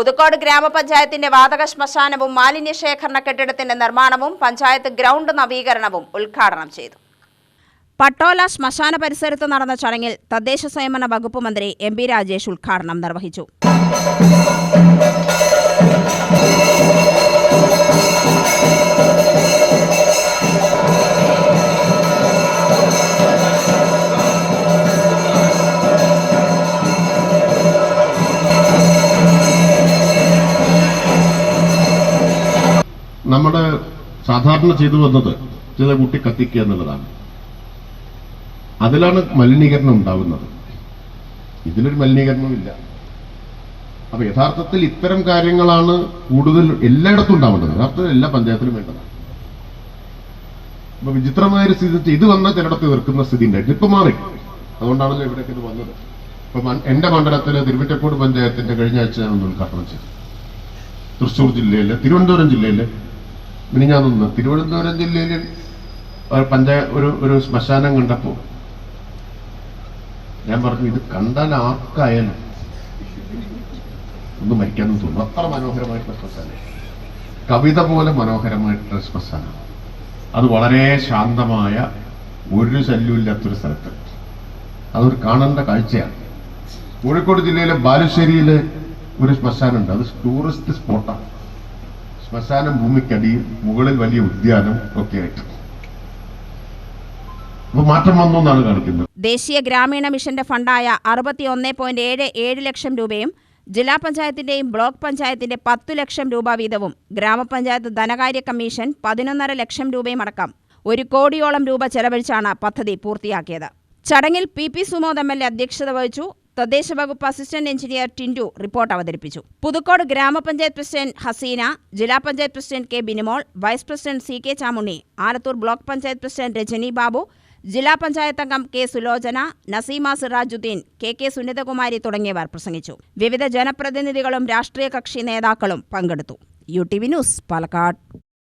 പുതുക്കോട് ഗ്രാമപഞ്ചായത്തിന്റെ വാതക ശ്മശാനവും മാലിന്യ ശേഖരണ കെട്ടിടത്തിന്റെ നിർമ്മാണവും പഞ്ചായത്ത് ഗ്രൗണ്ട് നവീകരണവും ഉദ്ഘാടനം ചെയ്തു. പട്ടോല ശ്മശാന പരിസരത്ത് നടന്ന ചടങ്ങിൽ തദ്ദേശ സ്വയംഭരണ വകുപ്പ് മന്ത്രി എം രാജേഷ് ഉദ്ഘാടനം നിർവഹിച്ചു. നമ്മുടെ സാധാരണ ചെയ്തു വന്നത് ചില കുട്ടി കത്തിക്കുക എന്നുള്ളതാണ്. അതിലാണ് മലിനീകരണം ഉണ്ടാവുന്നത്. ഇതിലൊരു മലിനീകരണമില്ല അപ്പൊ യഥാർത്ഥത്തിൽ ഇത്തരം കാര്യങ്ങളാണ് കൂടുതൽ എല്ലായിടത്തും ഉണ്ടാവേണ്ടത്. യഥാർത്ഥത്തിൽ എല്ലാ പഞ്ചായത്തിലും വേണ്ടതാണ്. അപ്പൊ വിചിത്രമായ ഒരു സ്ഥിതി ഇത് വന്ന ചിലയിടത്ത് തീർക്കുന്ന സ്ഥിതി ഉണ്ടായിട്ട് ഇപ്പൊ മാറി. അതുകൊണ്ടാണല്ലോ ഇവിടേക്ക് ഇത് വന്നത്. ഇപ്പൊ എന്റെ മണ്ഡലത്തിൽ തിരുവറ്റക്കോട് പഞ്ചായത്തിന്റെ കഴിഞ്ഞ ആഴ്ച ഞാൻ ഉദ്ഘാടനം ചെയ്തു. തൃശ്ശൂർ ജില്ലയിലെ തിരുവനന്തപുരം ജില്ലയിലെ മിനിഞ്ഞാന്ന് തിരുവനന്തപുരം ജില്ലയിൽ പഞ്ചായത്ത് പഞ്ചായ ഒരു ഒരു ശ്മശാനം കണ്ടപ്പോ ഞാൻ പറഞ്ഞു ഇത് കണ്ടാൽ ആർക്കായാലും ഒന്ന് മരിക്കാനും തോന്നുന്നു. അത്ര മനോഹരമായിട്ടുള്ള ശ്മശാനം. കവിത പോലെ മനോഹരമായിട്ടുള്ള ശ്മശാനം. അത് വളരെ ശാന്തമായ ഒരു ശല്യമില്ലാത്തൊരു സ്ഥലത്ത്. അതൊരു കാണേണ്ട കാഴ്ചയാണ്. കോഴിക്കോട് ജില്ലയിലെ ബാലുശ്ശേരിയിലെ ഒരു ശ്മശാനുണ്ട് അത് ടൂറിസ്റ്റ് സ്പോട്ടാണ്. ശ്മശാനം ഭൂമിക്കടിയിൽ മുകളിൽ വലിയ ഉദ്യാനം ഒക്കെ ആയിട്ട്. മാറ്റം വന്നു എന്നാണ് കാണിക്കുന്നത്. ദേശീയ ഗ്രാമീണ മിഷന്റെ ഫണ്ടായ അറുപത്തി ഒന്ന് പോയിന്റ് ഏഴ് ഏഴ് ലക്ഷം രൂപയും ജില്ലാ പഞ്ചായത്തിന്റെയും ബ്ലോക്ക് പഞ്ചായത്തിന്റെ പത്തു ലക്ഷം രൂപ വീതവും ഗ്രാമപഞ്ചായത്ത് ധനകാര്യ കമ്മീഷൻ പതിനൊന്നര ലക്ഷം രൂപയും അടക്കം ഒരു കോടിയോളം രൂപ ചെലവഴിച്ചാണ് പദ്ധതി പൂർത്തിയാക്കിയത്. ചടങ്ങിൽ P P Sumod M L A അധ്യക്ഷത വഹിച്ചു. തദ്ദേശ വകുപ്പ് അസിസ്റ്റന്റ് എഞ്ചിനീയർ ടിൻഡു റിപ്പോർട്ട് അവതരിപ്പിച്ചു. പുതുക്കോട് ഗ്രാമപഞ്ചായത്ത് പ്രസിഡന്റ് ഹസീന ജില്ലാ panchayat president K Binimol vice president C K Chamunni Alathur block panchayat president Rajani Babu ജില്ലാ പഞ്ചായത്ത് അംഗം K Sulochana Naseema Sirajuddin K K Sunithakumari തുടങ്ങിയവർ പ്രസംഗിച്ചു. വിവിധ ജനപ്രതിനിധികളും രാഷ്ട്രീയ കക്ഷി നേതാക്കളും പങ്കെടുത്തു. U T V news Palakkad.